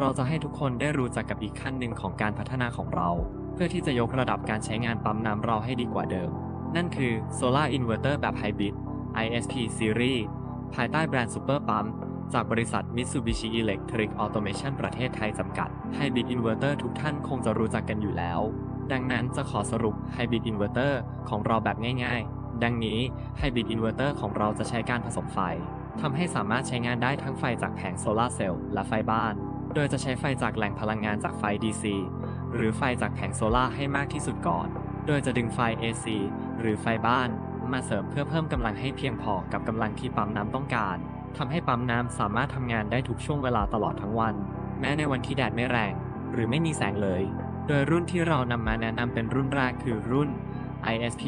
เราจะให้ทุกคนได้รู้จักกับอีกขั้นหนึ่งของการพัฒนาของเรา เพื่อที่จะยกระดับการใช้งานปั๊มน้ำเราให้ดีกว่าเดิม นั่นคือ Solar Inverter แบบ Hybrid ISP Series ภายใต้แบรนด์ Super Pump จากบริษัท Mitsubishi Electric Automation ประเทศไทยจำกัด Hybrid Inverter ทุกท่านคงจะรู้จักกันอยู่แล้ว ดังนั้นจะขอสรุป Hybrid Inverter ของเราแบบง่ายๆ ดังนี้ Hybrid Inverter ของเราจะใช้การผสมไฟทำให้สามารถใช้งานได้ทั้งไฟจากแผงโซลาร์เซลล์และไฟบ้าน โดยจะใช้ไฟจากแหล่งพลังงานจากไฟ DC หรือไฟจากแผงโซลาร์ให้มากที่สุดก่อน โดยจะดึงไฟ AC หรือไฟบ้าน มาเสริมเพื่อเพิ่มกำลังให้เพียงพอกับกำลังที่ปั๊มน้ำต้องการทำให้ปั๊มน้ำสามารถทำงานได้ทุกช่วงเวลาตลอดทั้งวัน แม้ในวันที่แดดไม่แรง หรือไม่มีแสงเลย โดยรุ่นที่เรานำมาแนะนำเป็นรุ่นแรกคือรุ่น ISP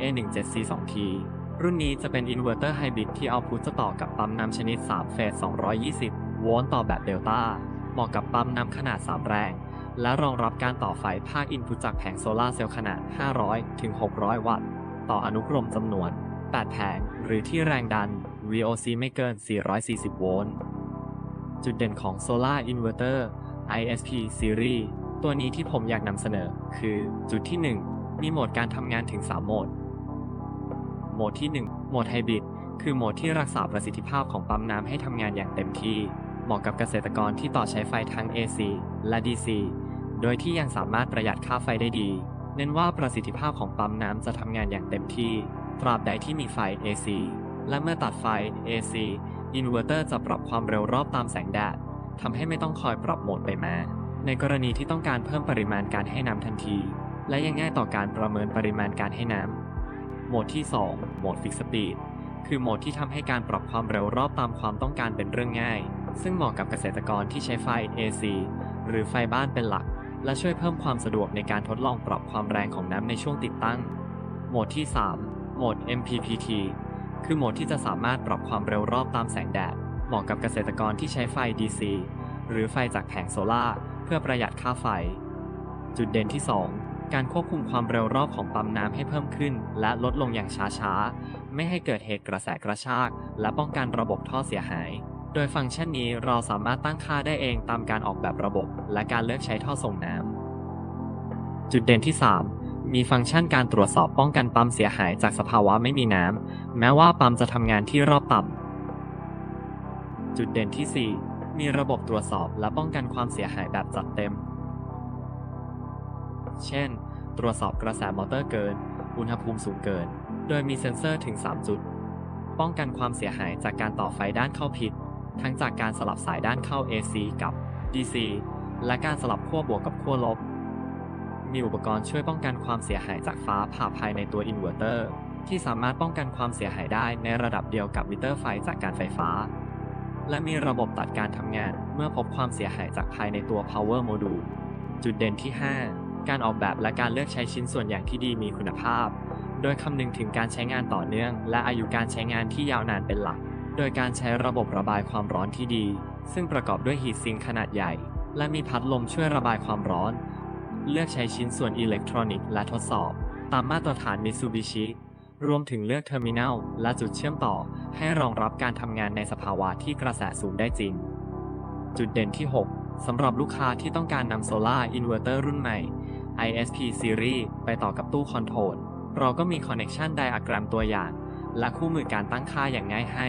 A17C2T รุ่นนี้จะเป็นอินเวอร์เตอร์ไฮบริดที่เอาพุทจะต่อกับปั๊มน้ำชนิด 3 เฟส 220 โวลต์ต่อแบบเดลต้า เหมาะกับปั๊มน้ำขนาด 3 แรง และรองรับการต่อไฟภาคอินพุตจากแผงโซลาร์เซลล์ขนาด 500 ถึง 600 วัตต์ ต่ออนุกรมจำนวน 8 แผง หรือที่แรงดัน VOC ไม่เกิน 440 โวลต์ จุดเด่นของ Solar Inverter ISP Series ตัวนี้ที่ผมอยากนำเสนอ คือจุดที่ 1 มีโหมดการทำงานถึง 3 โหมด โหมดที่ 1 โหมดไฮบริดคือโหมดที่รักษาประสิทธิภาพของปั๊มน้ำให้ทำงานอย่างเต็มที่ เหมาะกับเกษตรกรที่ต่อใช้ไฟทั้ง AC และ DC โดยที่ยังสามารถประหยัดค่าไฟได้ดี เน้นว่าประสิทธิภาพของปั๊มน้ำจะทำงานอย่างเต็มที่ ตราบใดที่มีไฟ AC และเมื่อตัดไฟ AC อินเวอร์เตอร์จะปรับความเร็วรอบตามแสงแดดทำให้ไม่ต้องคอยปรับโหมดไปมา ในกรณีที่ต้องการเพิ่มปริมาณการให้น้ำทันที และยังง่ายต่อการประเมินปริมาณการให้น้ำโหมดที่ 2 โหมดฟิกสปีดคือโหมดที่ทำให้การปรับความเร็วรอบตามความต้องการเป็นเรื่องง่าย ซึ่งเหมาะกับเกษตรกรที่ใช้ไฟ AC หรือไฟบ้านเป็นหลัก และช่วยเพิ่มความสะดวกในการทดลองปรับความแรงของน้ำในช่วงติดตั้ง โหมดที่ 3 โหมด MPPT คือโหมดที่จะสามารถปรับความเร็วรอบตามแสงแดด เหมาะกับเกษตรกรที่ใช้ไฟ DC หรือไฟจากแผงโซลาร์เพื่อประหยัดค่าไฟ จุดเด่นที่ 2 การควบคุมความเร็วรอบของปั๊มน้ำให้เพิ่มขึ้น และลดลงอย่างช้าๆ ไม่ให้เกิดเหตุกระแสกระชาก และป้องกันระบบท่อเสียหาย โดยฟังก์ชันนี้เราสามารถตั้งค่าได้เองตามการออกแบบระบบ และการเลือกใช้ท่อส่งน้ำ จุดเด่นที่ 3 มีฟังก์ชันการตรวจสอบป้องกันปั๊มเสียหายจากสภาวะไม่มีน้ำ แม้ว่าปั๊มจะทำงานที่รอบต่ำ จุดเด่นที่ 4 มีระบบตรวจสอบและป้องกันความเสียหายแบบจัดเต็ม เช่น ตรวจสอบกระแสมอเตอร์เกิน อุณหภูมิสูงเกิน โดยมีเซ็นเซอร์ถึง 3 จุด ป้องกันความเสียหายจากการต่อไฟด้านเข้าผิด ทั้งจากการสลับสายด้านเข้า AC กับ DC และการสลับขั้วบวกกับขั้วลบ มีอุปกรณ์ช่วยป้องกันความเสียหายจากฟ้าผ่าภายในตัวอินเวอร์เตอร์ ที่สามารถป้องกันความเสียหายได้ในระดับเดียวกับมิเตอร์ไฟจากการไฟฟ้า และมีระบบตัดการทำงานเมื่อพบความเสียหายจากภายในตัว power module จุดเด่นที่ 5 การออกแบบและการเลือกใช้ชิ้นส่วนอย่างที่ดีมีคุณภาพ โดยคำนึงถึงการใช้งานต่อเนื่อง และอายุการใช้งานที่ยาวนานเป็นหลัก โดยการใช้ระบบระบายความร้อนที่ดี ซึ่งประกอบด้วยฮีทซิงขนาดใหญ่ และมีพัดลมช่วยระบายความร้อน เลือกใช้ชิ้นส่วนอิเล็กทรอนิกส์และทดสอบ ตามมาตรฐาน Mitsubishi รวมถึงเลือกเทอร์มินัลและจุดเชื่อมต่อ ให้รองรับการทำงานในสภาวะที่กระแสสูงได้จริง จุดเด่นที่ 6สำหรับลูกค้าที่ต้องการนำโซลาร์อินเวอร์เตอร์รุ่นใหม่ ISP Series ไปต่อกับตู้คอนโทรลเราก็มีคอนเน c ชันไดอะแกรมตัวอย่าง และคู่มือการตั้งค่าอย่างง่ายให้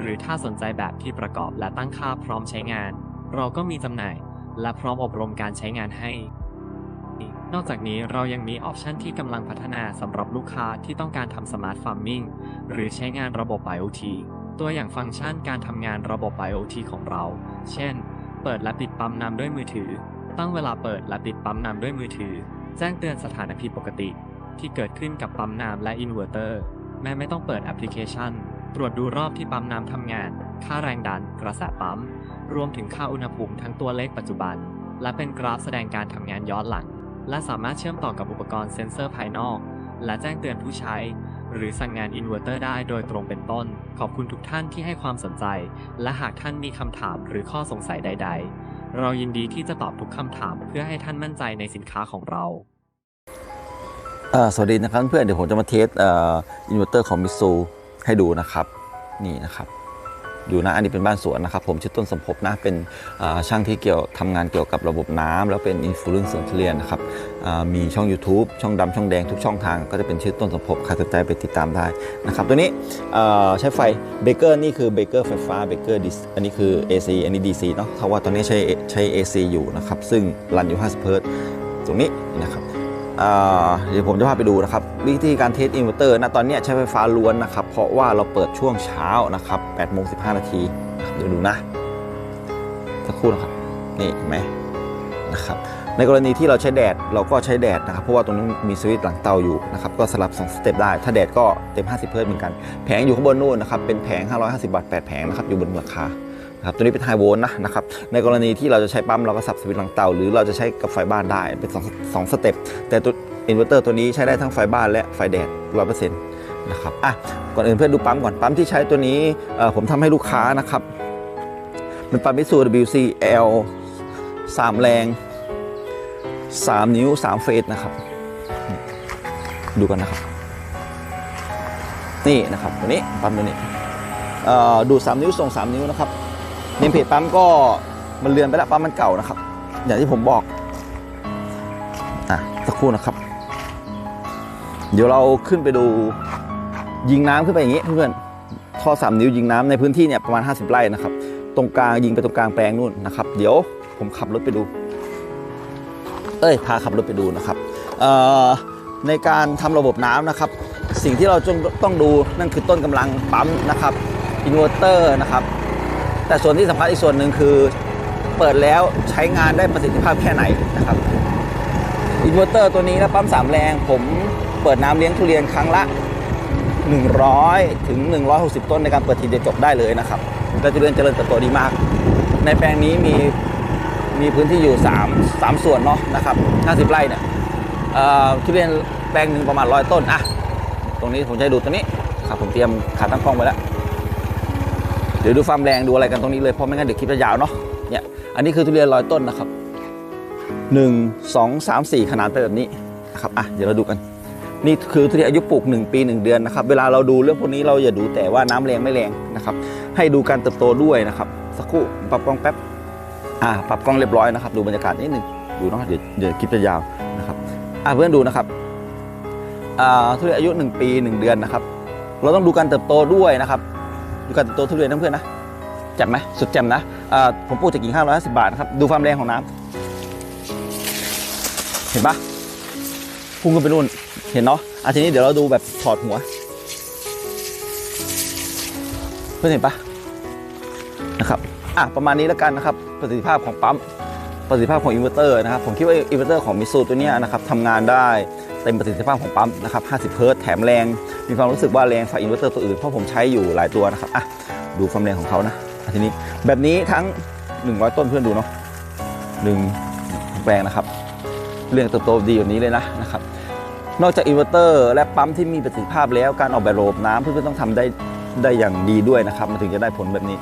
หรือถ้าสนใจแบบที่ประกอบและตั้งค่าพร้อมใช้งาน เราก็มีจำหน่ายและพร้อมอบรมการใช้งานให้ นอกจากนี้เรายังมีออปชันที่กำลังพัฒนาสำหรับลูกค้าที่ต้องการทำสมาร์ทฟาร์มมิ่งหรือใช้งานระบบ IoT ตัวอย่างฟังก์ชันการทำงานระบบ IoT ของเรา เช่น เปิดและปิดปั๊มน้ำด้วยมือถือ ตั้งเวลาเปิดและปิดปั๊มน้ำด้วยมือถือ แจ้งเตือนสถานะผิดปกติ ที่เกิดขึ้นกับปั๊มน้ำและอินเวอร์เตอร์ แม้ไม่ต้องเปิดแอปพลิเคชัน ตรวจดูรอบที่ปั๊มน้ำทำงาน ค่าแรงดัน กระแสปั๊ม รวมถึงค่าอุณหภูมิทั้งตัวเลขปัจจุบัน และเป็นกราฟแสดงการทำงานย้อนหลัง และสามารถเชื่อมต่อกับอุปกรณ์เซ็นเซอร์ภายนอก และแจ้งเตือนผู้ใช้ หรือสั่งงานอินเวอร์เตอร์ได้โดยตรงเป็นต้น ขอบคุณทุกท่านที่ให้ความสนใจ และหากท่านมีคำถามหรือข้อสงสัยใด ๆ เรายินดีที่จะตอบทุกคำถามเพื่อให้ท่านมั่นใจในสินค้าของเราสวัสดีนะครับเพื่อนเดี๋ยวผมจะมาเทสอินเวอร์เตอร์ของมิซู ให้ดูนะครับนี่นะครับอยู่นะอันนี้เป็นบ้านสวนนะครับผมชื่อต้นสมภพนะเป็นช่างที่เกี่ยวทำงานเกี่ยวกับระบบน้ำแล้วเป็นอินฟลูเอนเซอร์ทุเรียนนะครับมีช่อง YouTube ช่องดำช่องแดงทุกช่องทาง ก็จะเป็นชื่อต้นสมภพใครสนใจไปติดตามได้นะครับตัวนี้ใช้ไฟเบเกอร์นี่คือเบเกอร์ไฟฟ้าเบเกอร์ดิสอันนี้คือ AC อันนี้ DC เนาะเพราะว่าตอนนี้ใช้ใช้ AC อยู่นะครับซึ่งรันอยู่50เฮิร์ตซ์ตรงนี้นะครับ เดี๋ยวผมจะพาไปดูนะครับวิธีการเทสอินเวอร์เตอร์นะตอนนี้ใช้ไฟฟ้าล้วนนะครับ เพราะว่าเราเปิดช่วงเช้านะครับ8โมง15 นาทีนะครับเดี๋ยวดูนะสักครู่นะครับ นี่เห็นไหมนะครับ ในกรณีที่เราใช้แดดเราก็ใช้แดดนะครับ เพราะว่าตรงนี้มีสวิตช์หลังเตาอยู่นะครับ ก็สลับ 2 สเต็ปได้ ถ้าแดดก็เต็ม 50 เฮิร์ตซ์เหมือนกัน แผงอยู่ข้างบนนู่นนะครับ เป็นแผง 550บาท8แผงนะครับ อยู่บนหลังคา ครับตัวนี้เป็นไฮโวลต์นะนะครับในกรณีที่เราจะใช้ปั๊มเราก็สับสวิตช์หลังเตาหรือเราจะใช้กับไฟบ้านได้เป็น2 2สเต็ปแต่ตัวอินเวอร์เตอร์ตัวนี้ใช้ได้ทั้งไฟบ้านและไฟแดด100%นะครับอะก่อนอื่นเพื่อนดูปั๊มก่อนปั๊มที่ใช้ตัวนี้ผมทำให้ลูกค้านะครับเป็นปั๊มมิสู WC L 3 แรง 3 นิ้ว 3 เฟสนะครับดูกันนะครับ นี่นะครับตัวนี้ปั๊มตัวนี้ดูด3นิ้วส่ง 3 นิ้วนะครับ เนมเพจปั๊มก็มันเลือนไปแล้วปั๊มมันเก่านะครับ อย่างที่ผมบอกอะสักครู่นะครับ เดี๋ยวเราขึ้นไปดูยิงน้ำขึ้นไปอย่างนี้เพื่อนท่อ3นิ้วยิงน้ำในพื้นที่เนี่ยประมาณ 50 ไร่นะครับ ตรงกลางยิงไปตรงกลางแปลงนู่นนะครับ เดี๋ยวผมขับรถไปดู เอ้ยพาขับรถไปดูนะครับในการทำระบบน้ำนะครับ สิ่งที่เราจงต้องดูนั่นคือต้นกำลังปั๊มนะครับอินเวอร์เตอร์นะครับ แต่ส่วนที่สำคัญอีกส่วนหนึ่งคือเปิดแล้วใช้งานได้ประสิทธิภาพแค่ไหนนะครับอินเวอร์เตอร์ตัวนี้นะปั๊มสามแรง ผมเปิดน้ำเลี้ยงทุเรียนครั้งละ 100 ถึง 160 ต้นในการเปิดทีเดียวจบได้เลยนะครับและทุเรียนเจริญเติบโตดีมาก ในแปลงนี้มีมีพื้นที่อยู่ 3 3 ส่วนเนาะนะครับ50ไร่เนี่ยเอ่อทุเรียนแปลงหนึ่งประมาณ 100 ต้นอะตรงนี้ผมจะให้ดูตัวนี้ครับผมเตรียมขาตั้งกล้องไว้แล้ว เดี๋ยวดูความแรงดูอะไรกันตรงนี้เลยเพราะไม่งั้นเดี๋ยวคลิปจะยาวเนาะเนี่ยอันนี้คือทุเรียนร้อยต้นนะครับหนึ่งสองสามสี่ขนาดเป็นแบบนี้นะครับอะเดี๋ยวเราดูกัน นี่คือทุเรียนอายุปลูก 1 ปี 1 เดือนนะครับ เวลาเราดูเรื่องพวกนี้เราอย่าดูแต่ว่าน้ำแรงไม่แรงนะครับ ให้ดูการเติบโตด้วยนะครับ สักครู่ปรับกล้องแป๊บอ่าปรับกล้องเรียบร้อยนะครับ ดูบรรยากาศนิดนึงดูเนาะเดี๋ยวเดี๋ยวคลิปจะยาวนะครับอ่าเพื่อนดูนะครับอ่าทุเรียนอายุ 1 ปี 1 เดือนนะครับ เราต้องดูการเติบโตด้วยนะครับ ดูการเติบโตทุเรียนนะเพื่อนนะแจ่มไหมสุดแจ่มนะผมปลูกจากกิ่ง550 บาทนะครับ ดูความแรงของน้ำเห็นปะพุ่งขึ้นไปนู่นเห็นเนาะอะทีนี้เดี๋ยวเราดูแบบถอดหัว เพื่อนเห็นปะนะครับอะประมาณนี้แล้วกันนะครับ ประสิทธิภาพของปั๊มประสิทธิภาพของอินเวอร์เตอร์นะครับ ผมคิดว่าอินเวอร์เตอร์ของมิสูตัวนี้นะครับทำงานได้ เต็มประสิทธิภาพของปั๊มนะครับ 50 เฮิร์ตแถมแรง มีความรู้สึกว่าแรงฝ่าอินเวอร์เตอร์ตัวอื่น เพราะผมใช้อยู่หลายตัวนะครับ อะ ดูความแรงของเขานะทีนี้แบบนี้ทั้ง 100 ต้นเพื่อนดูเนาะหนึ่งแปลงนะครับ เรื่องเติบโตดีแบบนี้เลยนะนะครับ นอกจากอินเวอร์เตอร์และปั๊มที่มีประสิทธิภาพแล้วการออกแบบระบบน้ำเพื่อนๆต้องทำได้ได้อย่างดีด้วยนะครับ มันถึงจะได้ผลแบบนี้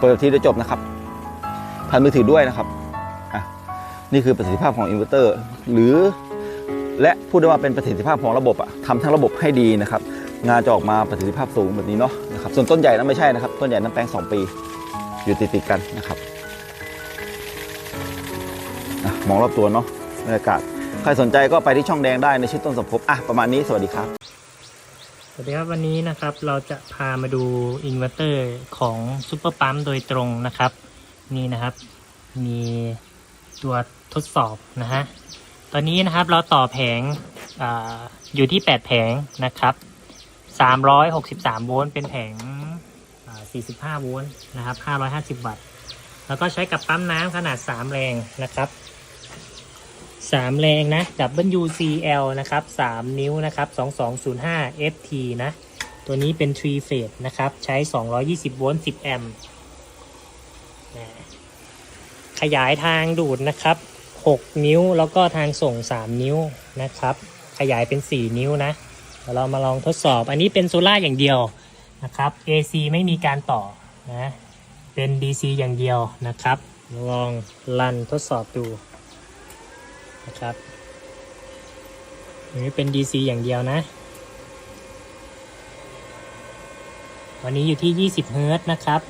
เปิดทีเดียวจบนะครับผ่านมือถือด้วยนะครับ อะ นี่คือประสิทธิภาพของอินเวอร์เตอร์ หรือ และพูดได้ว่าเป็นประสิทธิภาพของระบบอะทำทั้งระบบให้ดีนะครับ งานจะออกมาประสิทธิภาพสูงแบบนี้เนาะนะครับส่วนต้นใหญ่นั้นไม่ใช่นะครับ ต้นใหญ่นั้นแปลง2 ปี อยู่ติดๆกันนะครับอมองรอบตัวเนาะบรรยากาศใครสนใจก็ไปที่ช่องแดงได้ในชื่อต้นสมภพอะประมาณนี้สวัสดีครับสวัสดีครับวันนี้นะครับเราจะพามาดูอินเวอร์เตอร์ของซูเปอร์ปั๊มโดยตรงนะครับ นี่นะครับ มีตัวทดสอบนะฮะ ตอนนี้นะครับเราต่อแผงออยู่ที่ 8 แผงนะครับ 363 โวลต์เป็นแผง 45 โวลต์นะครับ 550 วัตต์ แล้วก็ใช้กับปั๊มน้ำขนาด 3 แรงนะครับ3แรงนะ WCL นะครับ3นิ้วนะครับ2205 FT นะ ตัวนี้เป็น3 phase นะครับ ใช้220โวลต์10แอมป์ขยายทางดูดนะครับ 6 นิ้ว แล้วก็ทางส่ง 3 นิ้วนะครับ ขยายเป็น 4 นิ้วนะเดี๋ยวเรามาลองทดสอบ อันนี้เป็นโซล่าอย่างเดียวนะครับ AC ไม่มีการต่อนะเป็น DC อย่างเดียวนะครับ ลองรันทดสอบดูนะครับอันนี้เป็น DC อย่างเดียวนะตอนนี้อยู่ที่ 20 เฮิร์ตนะครับ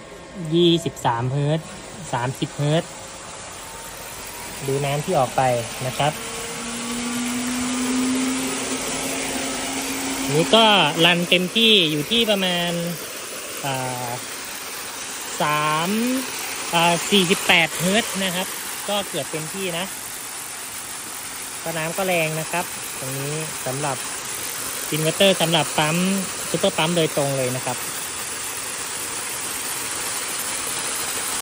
23 เฮิร์ต30 เฮิร์ต ดูน้ำที่ออกไปนะครับ นี้ก็รันเต็มที่อยู่ที่ประมาณสามสี่สิบแปดเฮิร์ตนะครับ ก็เกือบเต็มที่นะก็น้ำก็แรงนะครับ ตรงนี้สำหรับอินเวอร์เตอร์สำหรับปั๊มซุปเปอร์ปั๊มโดยตรงเลยนะครับ